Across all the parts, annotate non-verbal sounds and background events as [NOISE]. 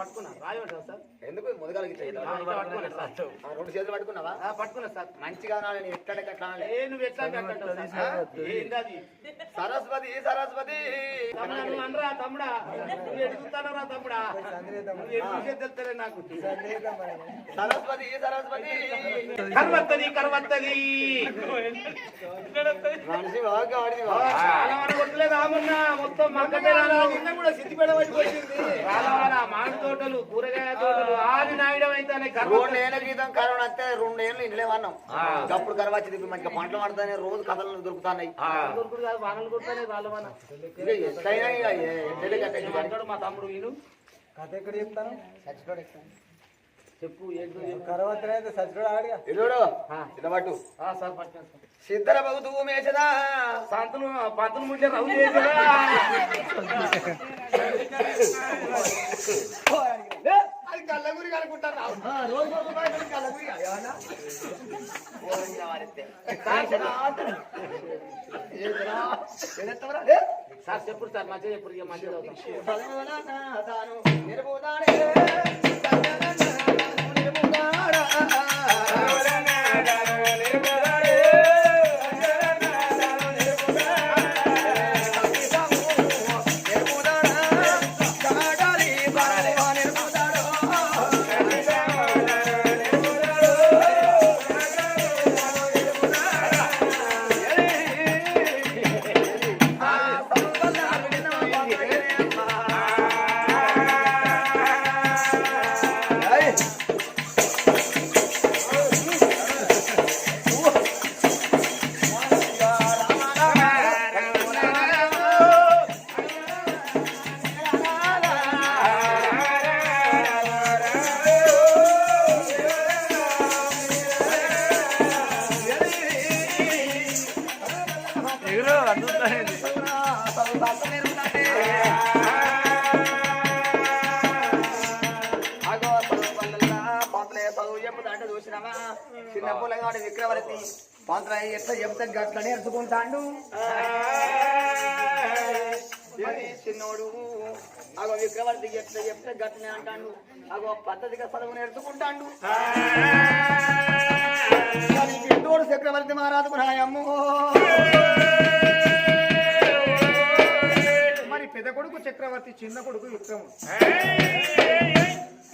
పట్టుకున్నా. రాయమంటారా సార్? ఎందుకు రెండు చేతులు పట్టుకున్నావా? పట్టుకున్నా సార్. మంచిగా నేను ఎట్లా నువ్వు ఎట్లా సరస్వతి సరస్వతి నువ్వు అనరా తమ్ముడా? నువ్వు తెలుస్తలే నాకు. సరస్వతి సరస్వతి. కరవత్తది కరవత్తది మనిషి బాగా ఆడింది మొత్తం నిన్న కూడా సిద్ధిపేట పట్టుకొచ్చింది మామిడి తోటలు కూరగాయ తోటలు ఆది నాయడం అయితే రెండేళ్ళ క్రితం కరోనా వస్తే రెండేళ్ళు ఇంట్లో అన్నాం అప్పుడు కరోనా వచ్చింది మంచిగా పంటలు పడతానే రోజు కథలు దొరుకుతున్నాయి. అంటాడు మా తమ్ముడు కథ ఎక్కడ చెప్తాను? చచ్చిపోయాడు ఎట్లా? చెప్పు సార్. సిద్ధర బగుతూ మేచదా సంతులు పంతులు అది [LAUGHS] కళ్ళగురి అనుకుంటాను రోజు ఒక బయట కళ్ళగురి? సార్ చెప్పుడు సార్ మంచిగా చెప్పుడు మంచిగా చూసినావా? చిన్న పుల్లగాడు విక్రవర్తి. పాత్ర ఎట్లా చెప్తే గట్ల నేర్చుకుంటాడు చిన్నోడు. అగో విక్రవర్తి ఎట్లా చెప్తే గట్లనే అంటాడు. అగో పద్ధతిగా చదువు నేర్చుకుంటాడు చిన్నోడు చక్రవర్తి మహారాజు రాయమ్ము మరి పెద్ద కొడుకు చక్రవర్తి చిన్న కొడుకు విక్రముడు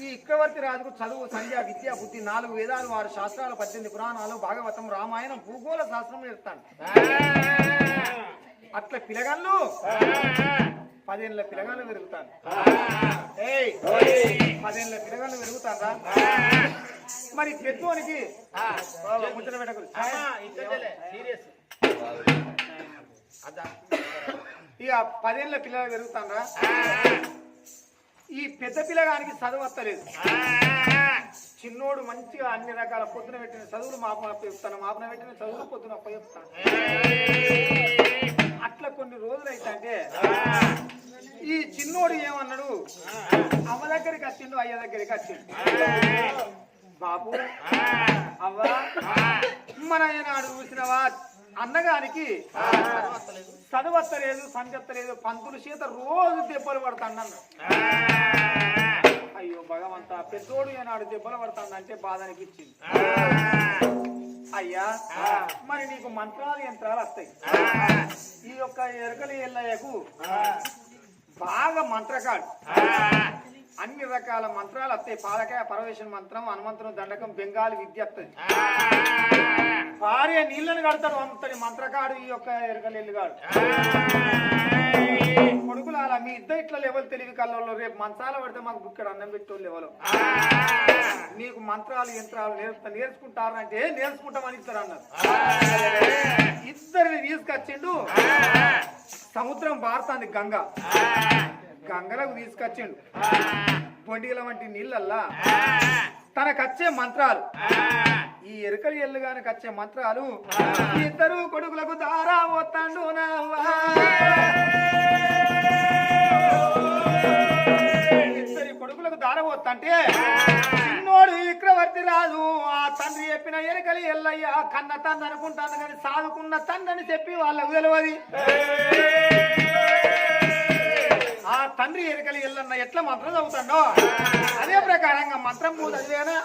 ఈ విక్రవర్తి రాజుకు చదువు సంధ్య విద్య బుద్ధి నాలుగు వేదాలు ఆరు శాస్త్రాలు పద్దెనిమిది పురాణాలు భాగవతం రామాయణం భూగోళ శాస్త్రం నేర్తాడు అట్లా పిలగాళ్ళు? పదేళ్ళ పిలగాళ్ళు పెరుగుతాను. పదేళ్ళ పిలగాళ్ళు పెరుగుతారా? మరి పెద్దోనికి? బాబా, ముచ్చట పెట్టకు సీరియస్. ఇక పదేళ్ళ పిల్లలు పెరుగుతారా? ఈ పెద్ద పిల్లగానికి చదువు వస్తలేదు. చిన్నోడు మంచిగా అన్ని రకాల పొద్దున పెట్టిన చదువులు మాపన చెప్తాను. మాపన పెట్టిన చదువులు పొద్దున అప్ప చెప్తాను. అట్లా కొన్ని రోజులు అయితే ఈ చిన్నోడు ఏమన్నాడు? అమ్మ దగ్గరికి వచ్చిండు అయ్య దగ్గరికి వచ్చిండు. బాబు అవ్వ మన నాడు చూసినవా? అన్నగారికి చదువత్తలేదు సంజత్తలేదు పంతులు చేత రోజు దెబ్బలు పడతాడు అయ్యో భగవంత పెద్దోడు ఏనాడు దెబ్బలు పడతాడంటే బాధ అనిపించింది. అయ్యా మరి నీకు మంత్రాలు యంత్రాలు వస్తాయి. ఈ యొక్క ఎరకలి ఎల్లయ్యకు బాగా మంత్రకాడు. అన్ని రకాల మంత్రాలు వస్తాయి. పాలకాయ పరవేశన మంత్రం హనుమంతుని దండకం బెంగాలీ విద్య వస్తుంది భార్య నీళ్ళని కడతాడు అంతటి మంత్రకాడు ఈ యొక్క ఎరకలి ఎల్లుగాడు కొడుకులు అలా మీ ఇద్దరు ఇట్లా లెవెల్ తెలివి కళ్ళలో రేపు మంచాల పడితే మాకు బుక్కడ అన్నం పెట్టోళ్ళు లెవెల్. నీకు మంత్రాలు యంత్రాలు నేర్పుతా నేర్చుకుంటారంటే నేర్చుకుంటామని ఇస్తారు అన్నారు. ఇద్దరిని తీసుకొచ్చిండు సముద్రం బారుతాంది గంగ. గంగలకు తీసుకొచ్చిండు. పొండిగల వంటి నీళ్ళల్లా తనకచ్చే మంత్రాలు. ఈ ఎరుకలు ఎల్లుగానికి వచ్చే మంత్రాలు ఇద్దరు కొడుకులకు దారా పోతాండు. ఇద్దరి కొడుకులకు దార పోతంటే చిన్నోడు విక్రవర్తి రాజు ఆ తండ్రి చెప్పిన ఎరకలి ఎల్లయ్య కన్న తండ్రి అనుకుంటాను కానీ సాదుకున్న తండ్రి అని చెప్పి వాళ్ళకు తెలియదు ఆ తండ్రి తండ్రి ఎరకలి ఎల్లన్న ఎట్లా మంత్రం చదువుతాడో అదే ప్రకారంగా మంత్రం పూజ చదివేనా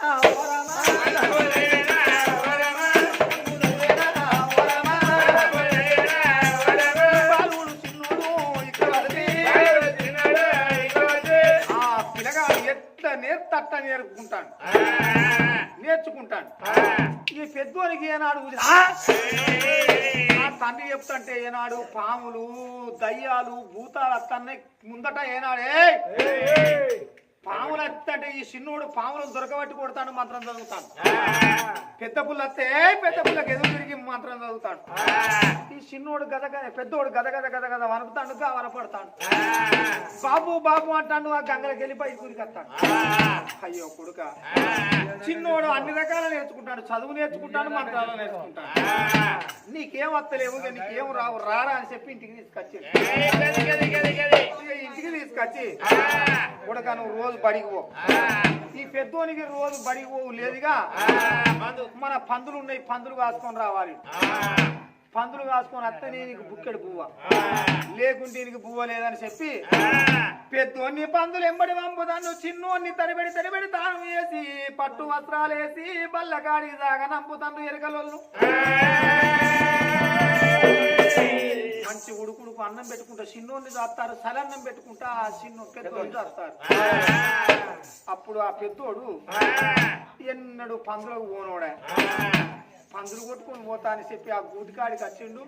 ఎట్లా నేర్తట్ట నేర్చుకుంటాడు నేర్చుకుంటాడు ఈ పెద్దోనికి ఏనాడు తండ్రి చెప్తుంటే ఏనాడు పాములు దయ్యాలు భూతాలు అత్తన్నాయి ముందట ఏనాడే పాములు అత్తంటే ఈ చిన్నోడు పాములను దొరకబట్టి కొడతాడు మంత్రం చదువుతాడు. పెద్ద పుల్ల వస్తే పెద్ద పుల్లకి ఎదురు తిరిగి మంత్రం చదువుతాడు. ఈ చిన్నోడు గద గద పెద్దోడు గద గద గద గద వనపుతాడు వనపడతాడు బాబు బాబు అంటాడు ఆ గంగలకి వెళ్ళి పై కురికొస్తాడు అయ్యో కొడుక. చిన్నోడు అన్ని రకాల నేర్చుకుంటాడు చదువు నేర్చుకుంటాడు మంత్రాలు నేర్చుకుంటాడు. నీకేం వస్తలేవు ఇక నీకేం రావు రారా అని చెప్పి ఇంటికి తీసుకొచ్చి. ఇంటికి తీసుకొచ్చి కొడుక నువ్వు రోజు బడికి పో ఈ పెద్దోనికి రోజు బడికి పోవు లేదుగా మన పందులు ఉన్నాయి పందులు కాసుకొని రావాలి. పందులు కాసుకొని వస్తే నీకు బుక్కెడు పువ్వ. లేకుంటే నీకు పువ్వ లేదని చెప్పి పెద్దోన్ని పందులు ఎంబడి పంపుతాను చిన్నోన్ని తడిబెడి తడిబెడి తాను వేసి పట్టు వస్త్రాలు వేసి బల్లకాడి దాకా నంపుతాను ఎరకలోళ్ళు. మంచి ఉడుకుడుకు అన్నం పెట్టుకుంటా చిన్నోన్ని చేస్తారు సలన్నం పెట్టుకుంటా ఆ చిన్న పెద్దోళ్ళు చేస్తారు అప్పుడు ఆ పెద్దోడు ఎన్నడు పందులకు పోనోడా. పందులు కొట్టుకొని పోతా అని చెప్పి ఆ గూటికాడికి వచ్చిండు.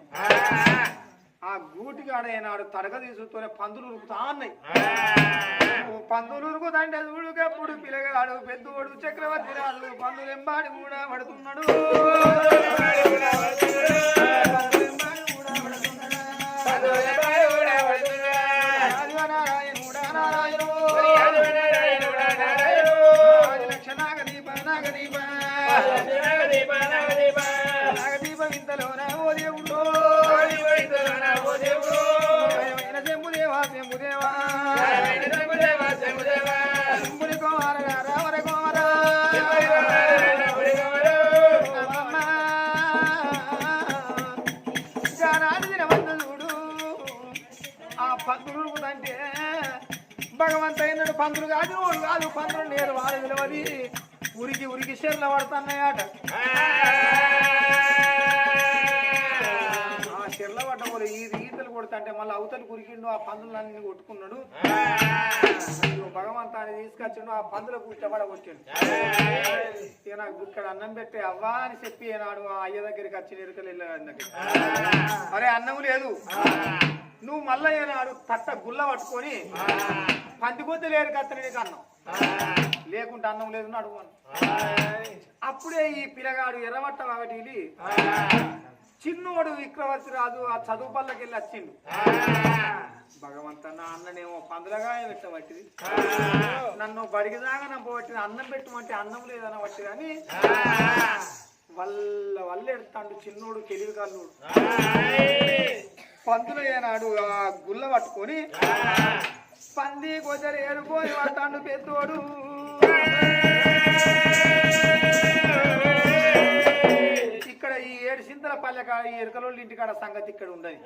ఆ. గూటికాడ ఏనాడు తడగ తీసుకునే పందులు ఉరుకుతా ఉన్నాయి పందులు ఉరుకుతంటే ఉడుకప్పుడు పిల్లగాడు పెద్దోడు చక్రవర్తి రాజు పందులు ఎంబాడి కూడా పడుతున్నాడు. పందులు పంతులు కాదు కాదు పంతులు నేను వాడు నిలవది ఉరికి ఉరికి షెర్ల పడుతున్నాయట. ఆ షెర్ల పడ్డ ఈ ఈతలు కొడుతుంటే మళ్ళీ అవతలు కురికిండు ఆ పందులన్నీ కొట్టుకున్నాడు. భగవంతాన్ని తీసుకొచ్చిండు ఆ పందుల కూర్చోబడ కొట్టిండు. ఇక నాకు ఇక్కడ అన్నం పెట్టి అవ్వా అని చెప్పి నాడు ఆ అయ్య దగ్గరికి వచ్చి ఎరుకలు వెళ్ళాడు అరే అన్నం లేదు. నువ్వు మళ్ళీ నాడు తట్ట గుల్ల పట్టుకొని పందికొద్ది లేరు కత్తని నీకు అన్నం? లేకుంటే అన్నం లేదు అడుగు. అప్పుడే ఈ పిల్లగాడు ఎర్రబట్ట ఒకటి చిన్నోడు విక్రవర్తి రాజు ఆ చదువు పళ్ళకి వెళ్ళి వచ్చిండు. భగవంత నా అన్ననేమో పందులగా పెట్టబట్టిది నన్ను బడికి దాకా నమ్మబట్టింది అన్నం పెట్టమంటే అన్నం లేదన్న బట్టి కానీ వల్ల వల్ల ఎడతాడు చిన్నోడు తెలివి కల్లుడు పందులు ఏనాడు ఆ గుల్ల పట్టుకొని పంది కొద్దరు ఏరుకొని పడతాడు పెద్దోడు. ఇక్కడ ఈ ఏడు సింతల పల్లె కాడ ఈ ఎరుకలోళ్ళ ఇంటికాడ సంగతి ఇక్కడ ఉండదు.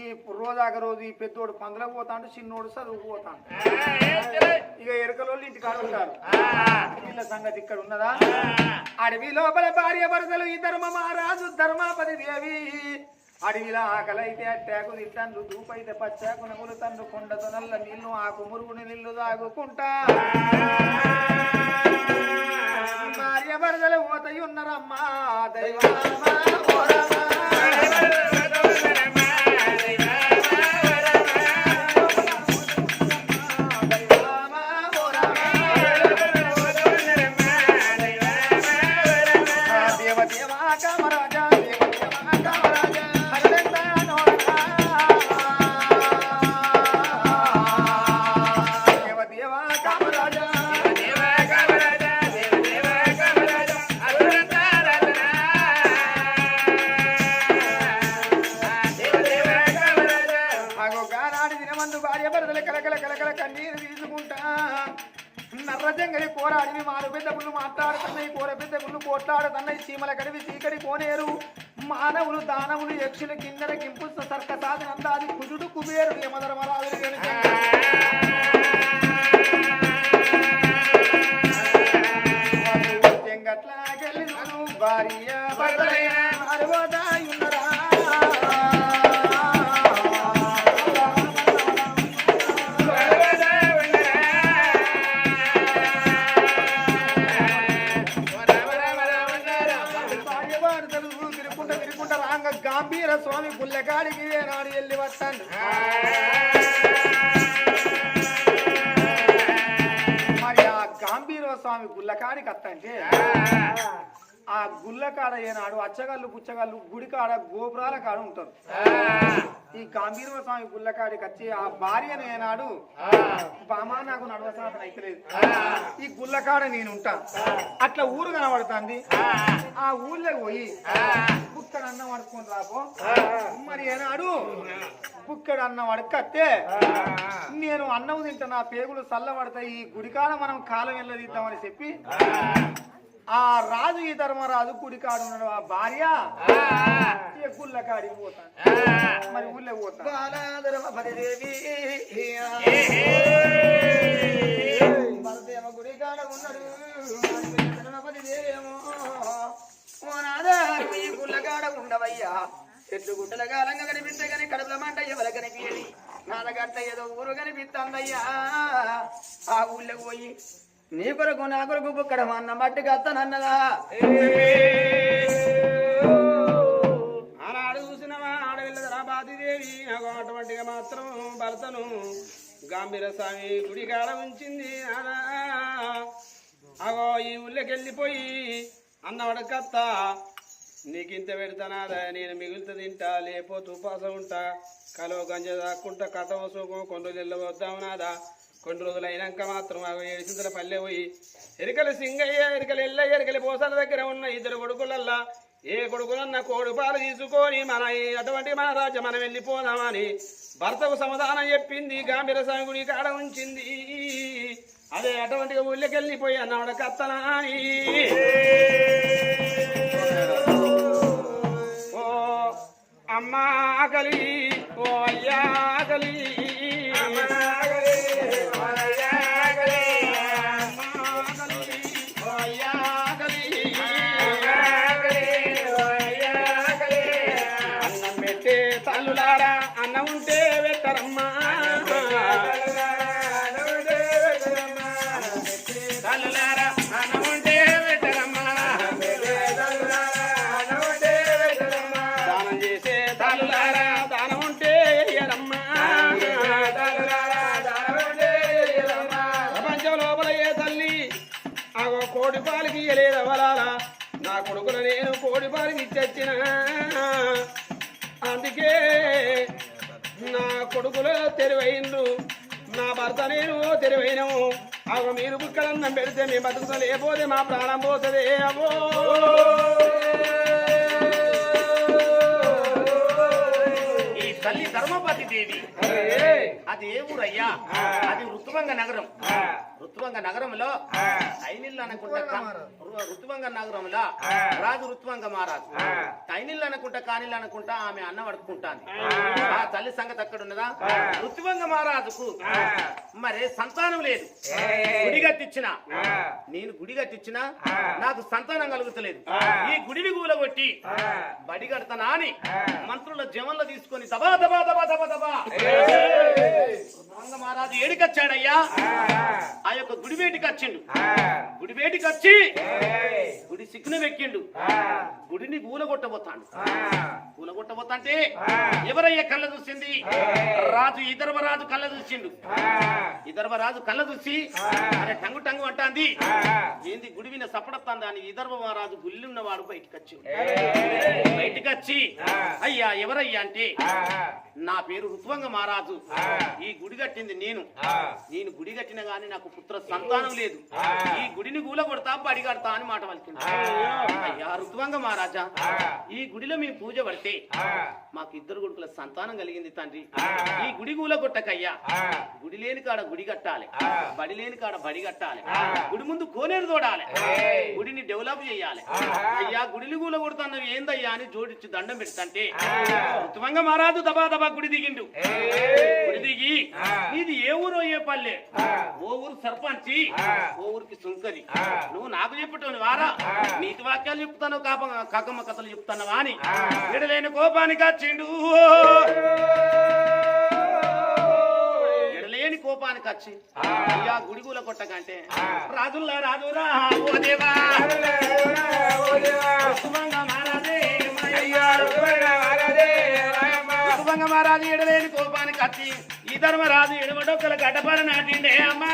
ఈ రోజాక రోజు ఈ పెద్దోడు పందులకు పోతాడు చిన్నోడు చదువుకు పోతాడు. ఇక ఎరుకలోళ్ళు ఇంటికాడ ఉంటారు. వీళ్ళ సంగతి ఇక్కడ ఉన్నదా? అడవి లోపల భార్య భర్తలు ఈ ధర్మ మహారాజు ధర్మాపతి దేవి. అడవిల ఆకలైతే అట్టాకు తింటాను దూపైతే పచ్చాకు నగులు తండ్రు కొండతో నల్ల నీళ్ళు ఆకు మురుగుని నీళ్ళు తాగుకుంటా. భార్య భర్తలు పోతయున్నరమ్మా దైవమ్మా ప్రజంగడి కూర అడివి మారు పెద్ద గుళ్ళు మాట్లాడుతున్నాయి కూర పెద్ద గుళ్ళు కోట్లాడుతున్నాయి చీమల కడివి చీకటి కోనేరు మానవులు దానవులు యక్షులు కిందర గింపు సర్క సాధన అందాది కుజుడు కుబేరుడు యమధర్మరాజులు చెంగట్ల నాకెళ్ళి నువ్వు వారి తిరుకుంట రాంగ గాంభీర స్వామి గుల్లగాడికి నాడు వెళ్ళి వస్తాను. మరి ఆ గాంభీర స్వామి గుల్లకాడికి వస్తంటే ఆ గుల్లకాడ ఏనాడు అచ్చగల్లు పుచ్చగల్లు గుడికాడ గోపురాల కాడ ఉంటారు. ఈ గాంభీర స్వామి గుల్లకాడికి వచ్చి ఆ భార్యను ఏనాడు బామా నాకు నడవసాధన అయితలేదు. ఈ గుల్లకాడ నేను ఉంటా. అట్లా ఊరు కనబడుతుంది. ఆ. ఊళ్ళోకి పోయి బుక్కడ అన్నం పడుకొని రాపో మరి ఏనాడు బుక్కడ అన్నం అడకత్తే నేను అన్నం తింటా నా పేగులు చల్లబడతాయి ఈ గుడికాడ మనం కాలం వెళ్ళదీద్దామని చెప్పి ఆ రాజు ఈ ధర్మరాజు గుడికాడు ఉన్నాడు. ఆ భార్య గుళ్ళ కాడికి పోతాను మరి ఊళ్ళో పోతాను ఉన్నాడు. ఉండవయ్యా. చెట్లు గుట్టల కాలంగా కనిపిస్తే కానీ కడుపుల మంట ఎవరు కనిపించని నాదగట్ట ఏదో ఊరు కనిపిస్తుందయ్యా ఆ ఊళ్ళోకి పోయి నీ కొరకు నా కొరకు బుక్కడ అన్న మట్టికి అత్తనన్నదా? ఆనాడు చూసినవా? ఆడవిల్లదరా బాధిదేవి నాకు అటువంటిగా మాత్రం భర్తను గాంభీర స్వామి గుడి కాడ ఉంచింది అగో ఈ ఊళ్ళోకి వెళ్ళిపోయి అన్నవడకత్త. నీకింత పెడతానాదా? నేను మిగులుత తింటా లేకపోతే ఉపాసం ఉంటా. కలువ గంజ దాక్కుంటా కట్టవ సూకం కొండలు రోజులు వెళ్ళవద్దాం నాదా? కొన్ని రోజులు అయినాక మాత్రం ఆ ఏడుసింతల పల్లె పోయి ఎరికలు సింగయ్య ఎరికలు ఎల్లయ్య ఎరికలు పోసాల దగ్గర ఉన్న ఇద్దరు కొడుకులల్లా ఏ కొడుకులన్న కోడు పాలు తీసుకొని మన అటువంటి మన రాజ్యం మనం వెళ్ళిపోదామని భర్తకు సమాధానం చెప్పింది గాంభీర స్వామి గుడి కాడ ఉంచింది. అదే అటువంటిగా ఊళ్ళకి వెళ్ళిపోయి అన్నవాడ కత్తనాని. ఓ అమ్మా ఆకలి ఓ అయ్యా ఆకలి అవలాలా నా కొడుకును నేను కోడి ఇచ్చొచ్చిన అందుకే నా కొడుకులు తెలివైండ్రు. నా భర్త నేను తెలివైనము. అగో మీరు బుక్కలన్నం పెడితే మీ బతుకుతా లేకపోతే మా ప్రాణం పోతుంది. అవో ఈ తల్లి ధర్మపతి దేవి. అది ఏ ఊరయ్యా? అది ఋతువంగ నగరం. ఋతువంగ నగరంలో ఐనిల్లు అనుకుంటా ఋతువంగ నగరంలో రాజు ఋతువంగ మహారాజు ఐనిల్లు అనుకుంటా కానిల్లు అనుకుంటా ఆమె అన్నం అడుక్కుంటాంది ఆ. తల్లి సంగతి అక్కడ ఉన్నదా ఋతువంగ మహారాజుకు మరి సంతానం లేదు. గుడి కట్టించిన నేను గుడి కట్టించిన నాకు సంతానం కలుగుతలేదు. ఈ గుడిని కూలగొట్టి బడి కడతానా అని మంత్రుల జమంలో తీసుకొని దబా దబా దబా దబా దబా. ఋతువంగ మహారాజు ఏడికొచ్చాడయ్యా? ఆ యొక్క గుడి వేటికి వచ్చిండు. గుడి వేటికి వచ్చి గుడి సిక్కున వెక్కిండు. గుడిని కూలగొట్టబోతాడు కూలగొట్టబోతాంటే ఎవరయ్యా కళ్ళ చూసింది? రాజు ఈ రాజు కళ్ళ చూసిండు. ఈ రాజు కళ్ళ చూసి అరే టంగు టంగు అంటాంది. ఏంది గుడి విన సపడతాంది అని విదర్భ మహారాజు గుళ్ళున్నవాడు బయటికి వచ్చి బయటికి వచ్చి అయ్యా ఎవరయ్యా అంటే నా పేరు ఋత్వంగ మహారాజు. ఈ గుడి కట్టింది నేను. నేను గుడి కట్టిన గాని నాకు పుత్ర సంతానం లేదు. ఈ గుడిని గూల కొడతా బడి కడతా అని మాట పలికింది అయ్యా ఋతువంగ మహారాజా ఈ గుడిలో మేము పూజ పడితే మాకు ఇద్దరు కొడుకుల సంతానం కలిగింది తండ్రి. ఈ గుడి గూల కొట్టకయ్యా గుడి లేని కాడ గుడి కట్టాలి బడి లేని కాడ బడి కట్టాలి గుడి ముందు కోనేరు తోడాలి గుడిని డెవలప్ చేయాలి. అయ్యా గుడిని గూల కొడుతున్నవి ఏందయ్యా అని జోడించి దండం పెడతంటే ఋతువంగ మహారాజు దబా దబా గుడి దిగిండు. గుడి దిగి నీది ఏ ఊరో ఏ పల్లె? ఓ ఊరు సర్పంచి. ఓ ఊరికి సుంకరి నువ్వు నాకు చెప్పటం వారా. నీతి వాక్యాలు చెప్తాను కాప కాకమ్మ కథలు చెప్తానవా అని. ఎడలేని కోపానికి వచ్చిండు ఎడలేని కోపానికి వచ్చి అయ్యా గుడిగుల కొట్టకంటే. రాజుల్లా రాజురా ఓ దేవా. మహారాజే మహారాజు ఎడలేని కోపానికి వచ్చి ఈ ధర్మరాజు ఎడమడొక్కల గడ్డపార నాటిండే అమ్మా.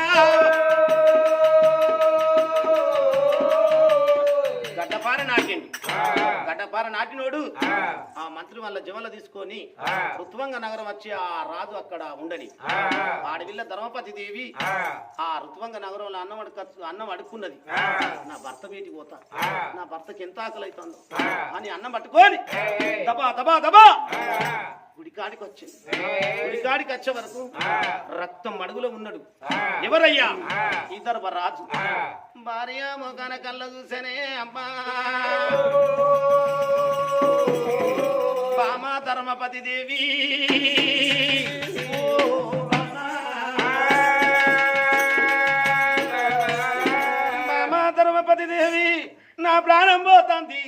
గడ్డపార నాటిండు. గడ్డపార నాటినోడు ఆ. మంత్రి వాళ్ళ జమల తీసుకొని ఋతువంగ నగరం వచ్చి ఆ రాజు అక్కడ ఉండని. ఆడవిల్ల ధర్మపతి దేవి ఆ. ఋతువంగ నగరంలో అన్నం అడుక అన్నం అడుక్కున్నది. నా భర్త బయటికి పోతా. నా భర్తకి ఎంత ఆకలి అవుతుందో అని అన్నం పట్టుకొని దబా దబా దబా. గుడికాడికి వచ్చింది గుడికాడికి వచ్చే వరకు రక్తం మడుగులో ఉన్నాడు. ఎవరయ్యా? ఇద్దరు రాజు భార్య మొగన కళ్ళ చూసనే అమ్మా. బామా ధర్మపతి దేవి. బామా ధర్మపతి దేవి నా ప్రాణం పోతాంది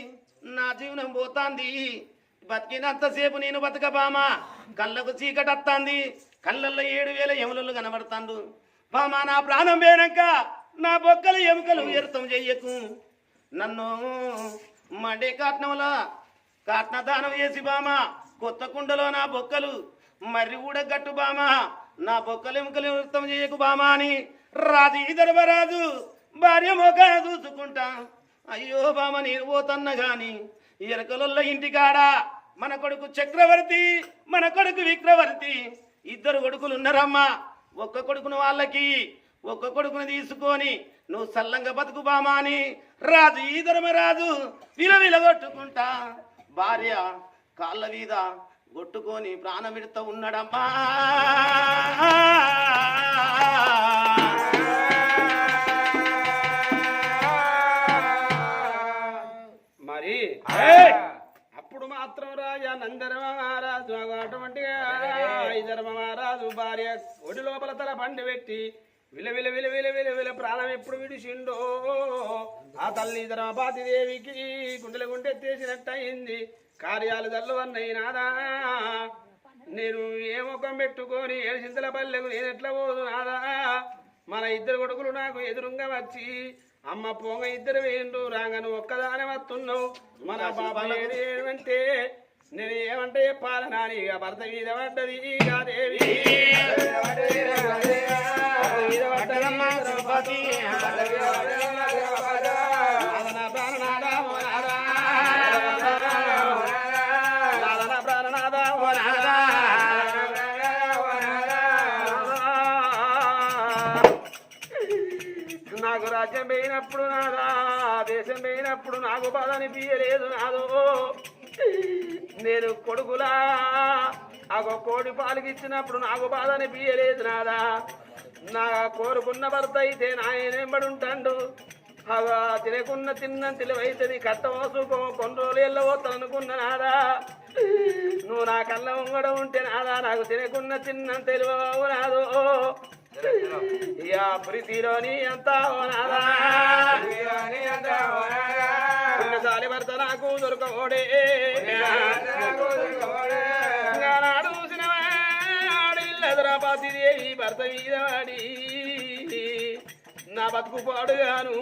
నా జీవనం పోతాంది. బతికినంతసేపు నేను బతకబామా? కళ్ళకు చీకటి అత్తాంది. కళ్ళల్లో ఏడు వేల ఎములలు కనబడతాండు. బామా నా ప్రాణం పోయినాక నా బొక్కలు ఎముకలు వ్యర్థం చెయ్యకు. నన్ను మండే కాట్నంలో కాట్న దానం చేసి బామా కొత్త కుండలో నా బొక్కలు మర్రి కూడా గట్టు బామా నా బొక్కలు ఎముకలు వ్యర్థం చేయకు బామా అని రాజు ఈ భార్య మొక్క చూసుకుంటా. అయ్యో బామ నేను పోతన్న గాని ఎరకలొల్ల ఇంటికాడ? మన కొడుకు చక్రవర్తి మన కొడుకు విక్రవర్తి. ఇద్దరు కొడుకులు ఉన్నారమ్మా ఒక్క కొడుకును వాళ్ళకి ఒక్క కొడుకును తీసుకొని నువ్వు సల్లంగా బతుకు బామా అని రాజు ఈ ధర్మరాజు విలవిలగొట్టుకుంటా భార్య కాళ్ళ మీద కొట్టుకొని ప్రాణమిడుతూ ఉన్నాడమ్మా. మరి మాత్రం రాజా నందరమ మహారాజు అటువంటి ఐదరమ మహారాజు భార్య ఒడి లోపల తల పండి పెట్టి విల విల విల విల విల విల ప్రాణం ఎప్పుడు విడిచిండో ఆ తల్లి ధర్మపాతి దేవికి గుండెల గుండె తీసినట్టయింది కార్యాలు చల్లవన్నయి నాదా. నేను ఏ ముఖం పెట్టుకొని ఏడు చింతల పల్లెకు నేను ఎట్లా పోదు నాదా? మన ఇద్దరు కొడుకులు నాకు ఎదురుగా వచ్చి అమ్మ పోంగ ఇద్దరు వేయండు రాగాను ఒక్కదానే వస్తున్నావు మన బాబా ఏమంటే నేను ఏమంటే ఇక భర్త మీద పడ్డది దేవి. మీద పడ్డదమ్మా దేశం రాజ్యం పోయినప్పుడు నాదా? దేశం పోయినప్పుడు నాకు బాధ అనిపించలేదు నాదో. నేను కొడుకులా? అగో కోడి పాలకిచ్చినప్పుడు నాకు బాధ అనిపించలేదు నాదా? నా కోరుకున్న భర్త అయితే నాయనేంబడి ఉంటాడు. అగా తినకున్న తిన్న తెలివైతుంది. కట్ట మోసుకో కొన్ని రోజులు వెళ్ళబోతాను అనుకున్న నాదా? నువ్వు నా కళ్ళ ఉంగడ ఉంటే నాదా? నాకు తినకున్న తిన్న తెలివవు నాదో. ఇక ప్రీతిలోని అంత ఓనాదా పుణ్యశాలి భర్త నాకు దొరకబోడే నాడు చూసినవాడు ఇల్లదరాబాది దేవి భర్త మీద వాడి నా బతుకు పాడుగాను.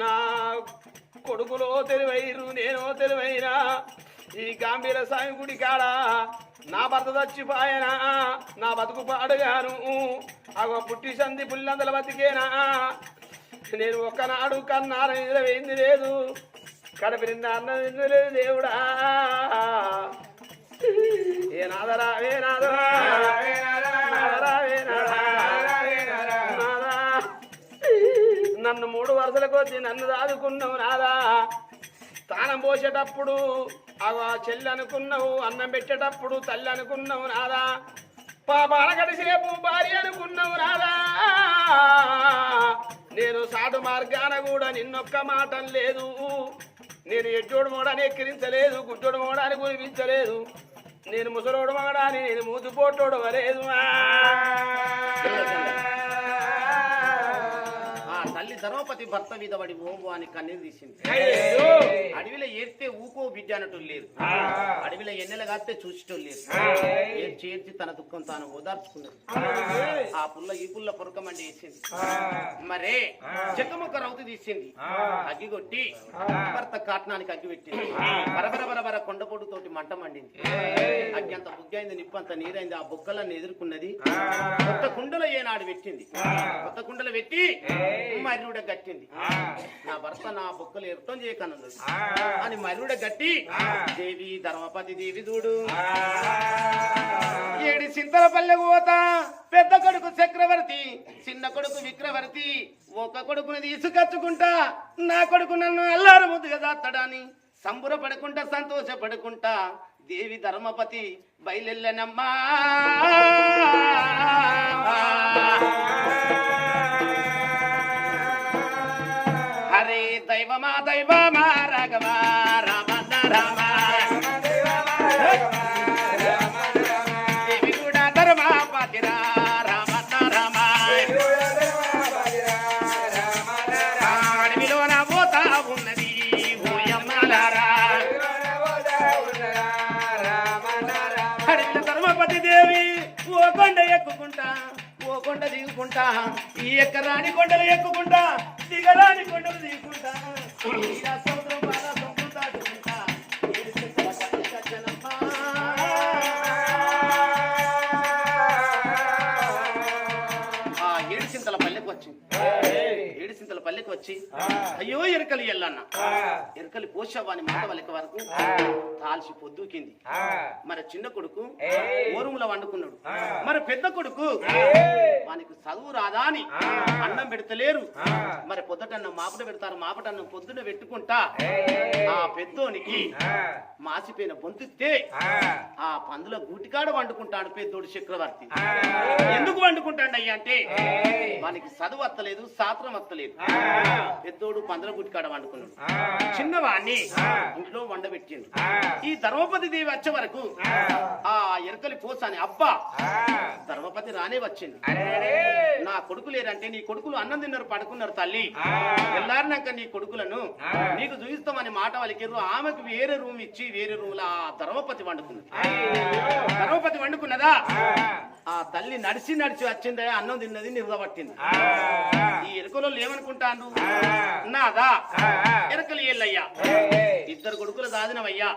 నా కొడుకులో తెలివైరు నేనో తెలివైనా. ఈ గాంభీర స్వామి గుడి కాడ నా భర్త చచ్చిపోయేనా నా బతుకు పాడుగాను. అగో పుట్టి సంధి పుల్లందల బతికేనా? నేను ఒక్కనాడు కన్నార నిద్రపోయింది లేదు. కడప నిన్న అన్న లేదు దేవుడా. ఏ నాదరా ఏ నాదరా? నాదరా వే నాదరా? నాదా? కొద్ది నన్ను దాదుకున్నావు నాదా? స్నానం పోసేటప్పుడు అవ చెల్లి అనుకున్నావు అన్నం పెట్టేటప్పుడు తల్లి అనుకున్నావు నాదా? పాపాల గడిసేపు భార్య అనుకున్నావు నాదా? నేను సాటు మార్గాన కూడా నిన్నొక్క మాట లేదు. నేను ఎడ్జోడు మోడాన్ని ఎక్కిరించలేదు గుడ్జోడు మోడాన్ని కురిపించలేదు. నేను ముసలోడు మగడాని నేను మూతుపోటోడు వలేదు. ధర్మపతి భర్త మీద పడి ఓబో అని కన్నీరు తీసింది. అడవిలో ఏడితే ఊకో బిడ్డ అన్నట్టు లేదు. అడవిలో ఎన్నెల కాస్తే చూసేటోళ్ళు లేదు. ఏడ్చి ఏడ్చి తన దుఃఖం తాను ఓదార్చుకున్నది. ఆ పుల్ల ఈ పుల్ల పొరకమండి వేసింది మరే చెక్కముక్క రౌతు తీసింది. అగ్గి కొట్టి భర్త కాటనానికి అగ్గి పెట్టింది బరబర బరబర కొండపొడు తోటి మంట మండింది. అగ్గి అంత బుగ్గైంది నిప్పు అంత నీరైంది. ఆ బుక్కలన్నీ ఎదుర్కొన్నది. కొత్త కుండలో ఏనాడు పెట్టింది. కొత్త కుండలు పెట్టి మర్రుడ గట్టింది. నా భర్త నా బుక్కలు ఎరుతం చేయకనుంది. అని మర్రుడ గట్టి. దేవి ధర్మపతి దేవి చూడు. ఏడి పల్లెకు పోతా పెద్ద కొడుకు చక్రవర్తి చిన్న కొడుకు విక్రవర్తి ఒక కొడుకుని తీసుకొచ్చుకుంటా నా కొడుకు నన్ను అల్లారు ముద్దుగా దాత్తడాని సంబురపడకుండా సంతోషపడుకుంటా దేవి ధర్మపతి బయలెల్లనమ్మా దైవమా దైవమా రాఘవా రామ రామ. దేవి కూడా ధర్మా పాతిరా రామ రామ. అడవిలో నా ఉన్నది ఓయమ్మలారా ధర్మపతి దేవి ఓ కొండ ఎక్కుకుంటా ఓ కొండ దిగుకుంటా ఈ ఎక్కరాని కొండలు ఎక్కుకుంటా దిగరా కొండలు దిగుకుంటా ఎరకలి ఎల్లన్న. ఎరకలి పోషవాని మాట వలక వరకు తాల్చి పొద్దుకింది. మరి చిన్న కొడుకు ఓరుముల వండుకున్నాడు. మరి పెద్ద కొడుకు వానికి చదువు రాదా అని అన్నం పెడతలేరు. మరి పొద్దుటన్నం మాపట పెడతారు మాపటన్నం పొద్దున పెట్టుకుంటా ఆ పెద్దోనికి మాసిపోయిన బొంతిస్తే ఆ. పందుల గూటికాడ వండుకుంటాడు పెద్దోడు చక్రవర్తి. ఎందుకు వండుకుంటాడు అయ్యా అంటే వానికి చదువు వత్తలేదు శాస్త్రం వత్తలేదు పెద్దోడు పందుల గుటికాడ వండుకున్నాడు. చిన్నవాణ్ణి ఇంట్లో వండబెట్టిండు. ఈ ధర్మపతి దేవి వచ్చే వరకు ఆ. ఎరకలి పోసాని అబ్బా! ధర్మపతి రానే వచ్చింది నా కొడుకు లేరంటే నీ కొడుకులు అన్నం తిన్నారు పడుకున్నారు తల్లి. వెళ్ళారినాక నీ కొడుకులను నీకు చూపిస్తామని మాట వలికిర్రు ఆమెకు వేరే రూమ్ ఇచ్చి వేరే రూమ్ ఆ ధర్మపతి వండుకున్నది ధర్మపతి వండుకున్నదా? ఆ. తల్లి నడిచి నడిచి వచ్చిందే అన్నం తిన్నది నిర్వపట్టింది ఈ ఎరుకలో ఏమనుకుంటాను నాదా ఎరకలు ఏళ్ళయ్యా. ఇద్దరు కొడుకులు దాదినవయ్యా.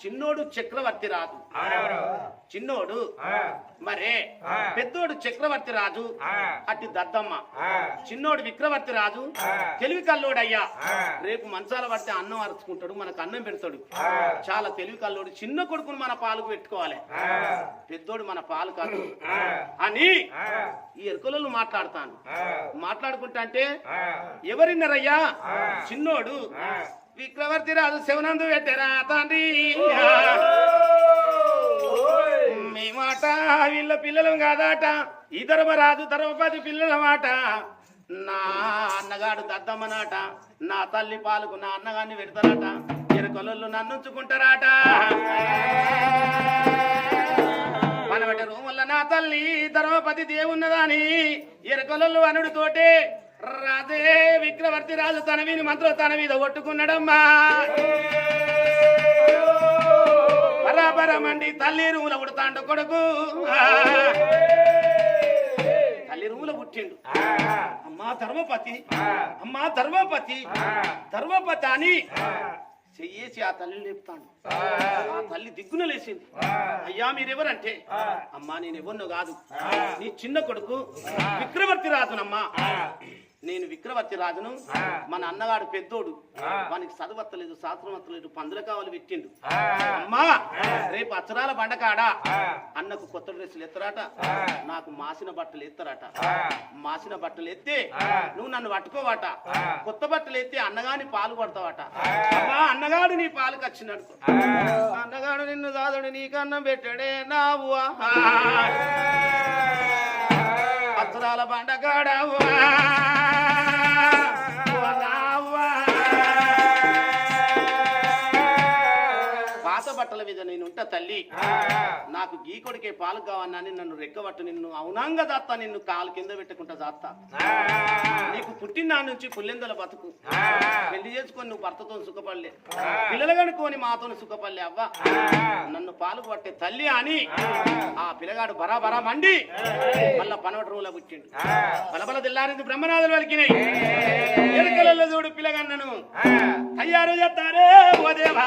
చిన్నోడు చక్రవర్తి రాజు చిన్నోడు మరే పెద్దోడు చక్రవర్తి రాజు అట్టి దద్దమ్మ చిన్నోడు విక్రవర్తి రాజు తెలివి కల్లోడయ్యా. రేపు మంచాల పడితే అన్నం అరుచుకుంటాడు మనకు అన్నం పెడతాడు. చాలా తెలివి కల్లోడు చిన్న కొడుకును మన పాలకు పెట్టుకోవాలి. పెద్దోడు మన పాలు కాదు. అని ఈ ఎరుకలలో మాట్లాడతాను. మాట్లాడుకుంటా అంటే ఎవరిన్నరయ్యా? చిన్నోడు. విక్రవర్తి రాజు శివనందు పెట్టారా తండ్రి మీ మాట వీళ్ళ పిల్లలు కాదాట. ఈ ధర్మరాజు ధర్మపతి పిల్లల మాట నా అన్నగాడు దద్దమ్మనాట. నా తల్లి పాలకు నా అన్నగాన్ని పెడతారట. ఎరకొలలు నన్ను ఉంచుకుంటారట మనబెట్ట రూముల నా తల్లి ధర్మపతి దేవున్నదాని. ఎరకొలలు అనుడితోటే రాజే విక్రవర్తి రాజు తన మీద మంత్రం తన మీద కొట్టుకున్నాడమ్మా బరాబరమండి. తల్లి రూముల పుడతాండు కొడుకు. తల్లి రూముల పుట్టిండు. అమ్మా ధర్మపతి. అమ్మా ధర్మపతి. ధర్మపతి అని చెయ్యేసి ఆ తల్లి లేపుతాడు. ఆ తల్లి దిగ్గున లేచింది. అయ్యా మీరెవరంటే? అమ్మా నేను ఎవరినో కాదు. నీ చిన్న కొడుకు. విక్రవర్తి రాజునమ్మా. నేను విక్రవర్తి రాజును మన అన్నగాడు పెద్దోడు. వానికి చదువత్తలేదు శాస్త్రం వత్తలేదు పందుల కావాలి పెట్టిండు. అమ్మా రేపు అచ్చరాల బండకాడ. అన్నకు కొత్త డ్రెస్సులు ఎత్తరాట. నాకు మాసిన బట్టలు ఎత్తరాట. మాసిన బట్టలు ఎత్తే నువ్వు నన్ను పట్టుకోవాట. కొత్త బట్టలు ఎత్తే అన్నగాని పాలు పడతావట అన్నగాడు నీ పాలు కచ్చినడుకో అన్నగాడు నిన్ను నీకు అన్నం పెట్టాడే నావు. అచ్చరాల బండకాడవ్వా బట్టల మీద నేను ఉంటా తల్లి నాకు గీ కొడికే పాలు కావన్నాని నన్ను రెక్కబట్టు నిన్ను అవునాంగ దాత్తా నిన్ను కాలు కింద పెట్టుకుంటా దాత్తా. నీకు పుట్టిన నుంచి పుల్లెందల బతుకు. పెళ్ళి చేసుకొని నువ్వు భర్తతో సుఖపడలే. పిల్లలు కనుక్కొని మాతో సుఖపడలే అవ్వ. నన్ను పాలు పట్టే తల్లి అని ఆ పిల్లగాడు బరాబరా మండి మళ్ళా పనవటి రూల పుట్టిండు బలబల తెల్లారింది బ్రహ్మనాథులు వలికినాయి ఎరుకలలో చూడు పిల్లగన్నను. తయారు చేస్తారే ఓ దేవా.